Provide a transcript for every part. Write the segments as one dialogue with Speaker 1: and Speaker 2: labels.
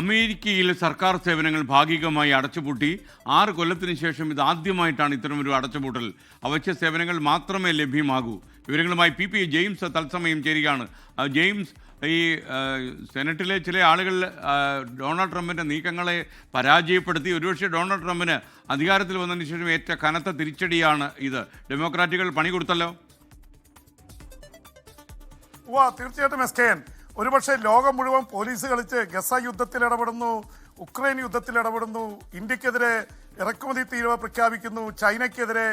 Speaker 1: അമേരിക്കയിൽ സർക്കാർ സേവനങ്ങൾ ഭാഗികമായി അടച്ചുപൂട്ടി ആറ് കൊല്ലത്തിന് ശേഷം ഇത് ആദ്യമായിട്ടാണ് ഇത്തരമൊരു അടച്ചുപൂട്ടൽ. അവശ്യ സേവനങ്ങൾ മാത്രമേ ലഭ്യമാകൂ. വിവരങ്ങളുമായി പി പി ജെയിംസ് തത്സമയം ചേരുകയാണ്. ജെയിംസ് ഈ സെനറ്റിലെ ചില ആളുകൾ ഡൊണാൾഡ് ട്രംപിന്റെ നീക്കങ്ങളെ പരാജയപ്പെടുത്തി. ഒരുപക്ഷെ ഡൊണാൾഡ് ട്രംപിന് അധികാരത്തിൽ വന്നതിന് ശേഷം ഏറ്റ കനത്ത തിരിച്ചടിയാണ് ഇത്. ഡെമോക്രാറ്റുകൾ പണി കൊടുത്തല്ലോ.
Speaker 2: തീർച്ചയായിട്ടും ഒരുപക്ഷെ ലോകം മുഴുവൻ പോലീസ് കളിച്ച് ഗസ യുദ്ധത്തിൽ ഇടപെടുന്നു ഉക്രൈൻ യുദ്ധത്തിൽ ഇടപെടുന്നു ഇന്ത്യക്കെതിരെ ഇറക്കുമതി തീരുവ പ്രഖ്യാപിക്കുന്നു ചൈനയ്ക്കെതിരെ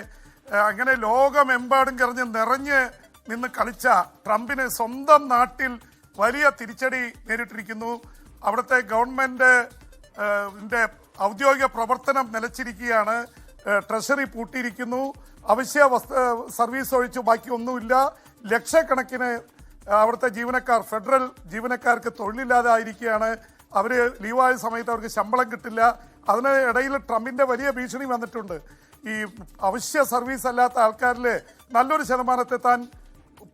Speaker 2: അങ്ങനെ ലോകമെമ്പാടും കറിഞ്ഞ് നിറഞ്ഞ് നിന്ന് കളിച്ച ട്രംപിന് സ്വന്തം നാട്ടിൽ വലിയ തിരിച്ചടി നേരിട്ടിരിക്കുന്നു. അവിടുത്തെ ഗവൺമെന്റ് ഔദ്യോഗിക പ്രവർത്തനം നിലച്ചിരിക്കുകയാണ്. ട്രഷറി പൂട്ടിയിരിക്കുന്നു. അവശ്യ വസ്തു സർവീസ് ഒഴിച്ച് ബാക്കി ഒന്നുമില്ല ലക്ഷക്കണക്കിന് അവിടുത്തെ ജീവനക്കാർ ഫെഡറൽ ജീവനക്കാർക്ക് തൊഴിലില്ലാതെ ആയിരിക്കുകയാണ്. അവർ ലീവായ സമയത്ത് അവർക്ക് ശമ്പളം കിട്ടില്ല. അതിന് ഇടയിൽ ട്രംപിന്റെ വലിയ ഭീഷണി വന്നിട്ടുണ്ട്. ഈ അവശ്യ സർവീസ് അല്ലാത്ത ആൾക്കാരിൽ നല്ലൊരു ശതമാനത്തെ താൻ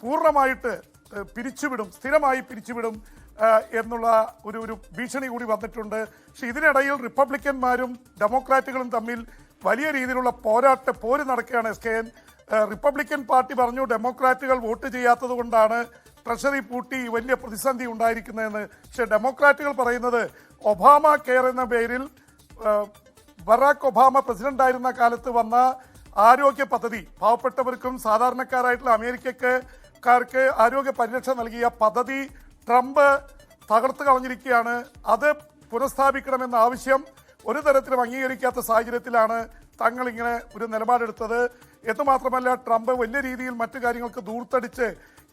Speaker 2: പൂർണമായിട്ട് പിരിച്ചുവിടും സ്ഥിരമായി പിരിച്ചുവിടും എന്നുള്ള ഒരു ഒരു ഭീഷണി കൂടി വന്നിട്ടുണ്ട്. പക്ഷെ ഇതിനിടയിൽ റിപ്പബ്ലിക്കന്മാരും ഡെമോക്രാറ്റുകളും തമ്മിൽ വലിയ രീതിയിലുള്ള പോരാട്ട പോര് നടക്കുകയാണ് S K N. Republican party പറഞ്ഞു ഡെമോക്രാറ്റുകൾ വോട്ട് ചെയ്യാത്തത് കൊണ്ടാണ് ട്രഷറി പൂട്ടി വലിയ പ്രതിസന്ധി ഉണ്ടായിരിക്കുന്നതെന്ന് പക്ഷെ ഡെമോക്രാറ്റുകൾ പറയുന്നത് ഒബാമ കെയർ എന്ന പേരിൽ ബറാക്ക് ഒബാമ പ്രസിഡന്റ് ആയിരുന്ന കാലത്ത് വന്ന ആരോഗ്യ പദ്ധതി. പാവപ്പെട്ടവർക്കും സാധാരണക്കാരായിട്ടുള്ള അമേരിക്കക്കാർക്ക് ആരോഗ്യ പരിരക്ഷ നൽകിയ പദ്ധതി ട്രംപ് തകർത്ത് കളഞ്ഞിരിക്കുകയാണ്. അത് പുനഃസ്ഥാപിക്കണമെന്ന ആവശ്യം ഒരു തരത്തിലും അംഗീകരിക്കാത്ത സാഹചര്യത്തിലാണ് തങ്ങൾ ഇങ്ങനെ ഒരു നിലപാടെടുത്തത്. എന്ന് മാത്രമല്ല ട്രംപ് വലിയ രീതിയിൽ മറ്റു കാര്യങ്ങൾക്ക് ദൂർത്തടിച്ച്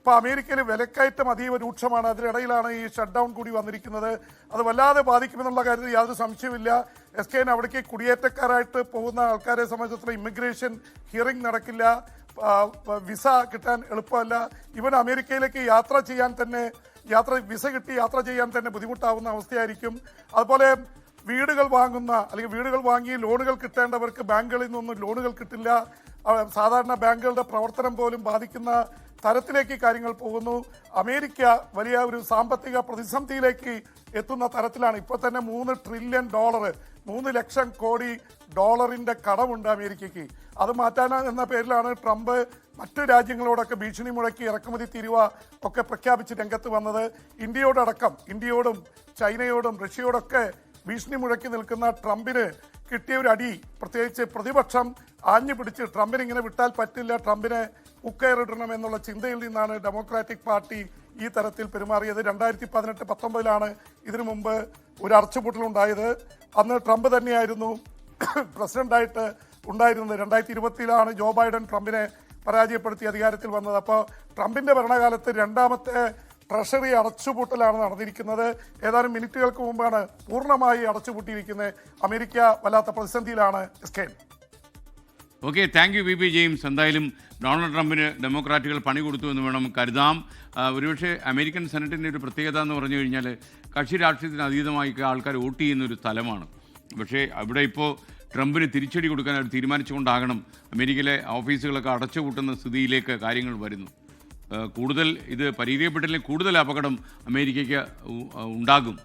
Speaker 2: ഇപ്പൊ അമേരിക്കയിൽ വിലക്കയറ്റം അതീവ രൂക്ഷമാണ്. അതിനിടയിലാണ് ഈ ഷട്ട് ഡൗൺ കൂടി വന്നിരിക്കുന്നത്. അത് വല്ലാതെ ബാധിക്കുമെന്നുള്ള കാര്യത്തിൽ യാതൊരു സംശയമില്ല എസ് കെ അവിടേക്ക് കുടിയേറ്റക്കാരായിട്ട് പോകുന്ന ആൾക്കാരെ സംബന്ധിച്ചിടത്തോളം ഇമിഗ്രേഷൻ ഹിയറിംഗ് നടക്കില്ല. വിസ കിട്ടാൻ എളുപ്പമല്ല. ഇവൻ അമേരിക്കയിലേക്ക് യാത്ര ചെയ്യാൻ തന്നെ യാത്ര വിസ കിട്ടി യാത്ര ചെയ്യാൻ തന്നെ ബുദ്ധിമുട്ടാവുന്ന അവസ്ഥയായിരിക്കും. അതുപോലെ വീടുകൾ വാങ്ങുന്ന അല്ലെങ്കിൽ വീടുകൾ വാങ്ങി ലോണുകൾ കിട്ടേണ്ടവർക്ക് ബാങ്കുകളിൽ നിന്നൊന്നും ലോണുകൾ കിട്ടില്ല. സാധാരണ ബാങ്കുകളുടെ പ്രവർത്തനം പോലും ബാധിക്കുന്ന തരത്തിലേക്ക് കാര്യങ്ങൾ പോകുന്നു. അമേരിക്ക വലിയ ഒരു സാമ്പത്തിക പ്രതിസന്ധിയിലേക്ക് എത്തുന്ന തരത്തിലാണ്. ഇപ്പോൾ തന്നെ മൂന്ന് ട്രില്യൺ ഡോളർ മൂന്ന് ലക്ഷം കോടി ഡോളറിന്റെ കടമുണ്ട് അമേരിക്കയ്ക്ക്. അത് മാറ്റാൻ എന്ന പേരിലാണ് ട്രംപ് മറ്റ് രാജ്യങ്ങളോടൊക്കെ ഭീഷണി മുഴക്കി ഇറക്കുമതി തീരുവ ഒക്കെ പ്രഖ്യാപിച്ച് രംഗത്ത് വന്നത്. ഇന്ത്യയോടടക്കം ഇന്ത്യയോടും ചൈനയോടും റഷ്യയോടൊക്കെ ഭീഷണി മുഴക്കി നിൽക്കുന്ന ട്രംപിന് കിട്ടിയ ഒരു അടി പ്രത്യേകിച്ച് പ്രതിപക്ഷം ആഞ്ഞു പിടിച്ച് ട്രംപിനെ ഇങ്ങനെ വിട്ടാൽ പറ്റില്ല ട്രംപിനെ ഉക്കയറിടണം എന്നുള്ള ചിന്തയിൽ നിന്നാണ് ഡെമോക്രാറ്റിക് പാർട്ടി ഈ തരത്തിൽ പെരുമാറിയത്. രണ്ടായിരത്തി പതിനെട്ട് പത്തൊമ്പതിലാണ് ഇതിനു മുമ്പ് ഒരു അടച്ചുപൂട്ടലുണ്ടായത് അന്ന് ട്രംപ് തന്നെയായിരുന്നു പ്രസിഡന്റായിട്ട് ഉണ്ടായിരുന്നത്. രണ്ടായിരത്തി ഇരുപത്തിയിലാണ് ജോ ബൈഡൻ ട്രംപിനെ പരാജയപ്പെടുത്തി അധികാരത്തിൽ വന്നത്. അപ്പോൾ ട്രംപിന്റെ ഭരണകാലത്ത് രണ്ടാമത്തെ ട്രഷറി അടച്ചുപൂട്ടലാണ് നടന്നിരിക്കുന്നത്. ഏതാനും മിനിറ്റുകൾക്ക് മുമ്പാണ് പൂർണമായി അടച്ചുപൂട്ടിയിരിക്കുന്നത്. അമേരിക്ക വല്ലാത്ത പ്രതിസന്ധിയിലാണ് S K N
Speaker 1: okay thank you V P James. എന്തായാലും ഡൊണാൾഡ് ട്രംപിന് ഡെമോക്രാറ്റുകൾ പണി കൊടുത്തു എന്ന് വേണം കരുതാം. ഒരുപക്ഷെ അമേരിക്കൻ സെനറ്റിന്റെ ഒരു പ്രത്യേകത എന്ന് പറഞ്ഞു കഴിഞ്ഞാൽ കക്ഷി രാഷ്ട്രീയത്തിന് അതീതമായി ആൾക്കാർ വോട്ട് ചെയ്യുന്ന ഒരു സ്ഥലമാണ്. പക്ഷേ അവിടെ ഇപ്പോൾ ട്രംപിന് തിരിച്ചടി കൊടുക്കാൻ അവർ തീരുമാനിച്ചുകൊണ്ടാകണം അമേരിക്കയിലെ ഓഫീസുകളൊക്കെ അടച്ചുപൂട്ടുന്ന സ്ഥിതിയിലേക്ക് കാര്യങ്ങൾ വരുന്നു. കൂടുതൽ ഇത് പരിഹരിക്കപ്പെട്ടില്ലെങ്കിൽ കൂടുതൽ അപകടം അമേരിക്കയ്ക്ക് ഉണ്ടാകും.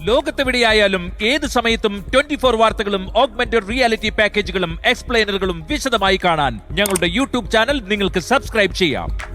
Speaker 3: ലോകത്തെവിടെയായാലും ഏത് സമയത്തും ട്വന്റി ഫോർ വാർത്തകളും ഓഗ്മെന്റഡ് റിയാലിറ്റി പാക്കേജുകളും എക്സ്പ്ലെയിനറുകളും വിശദമായി കാണാൻ ഞങ്ങളുടെ യൂട്യൂബ് ചാനൽ നിങ്ങൾക്ക് സബ്സ്ക്രൈബ് ചെയ്യാം.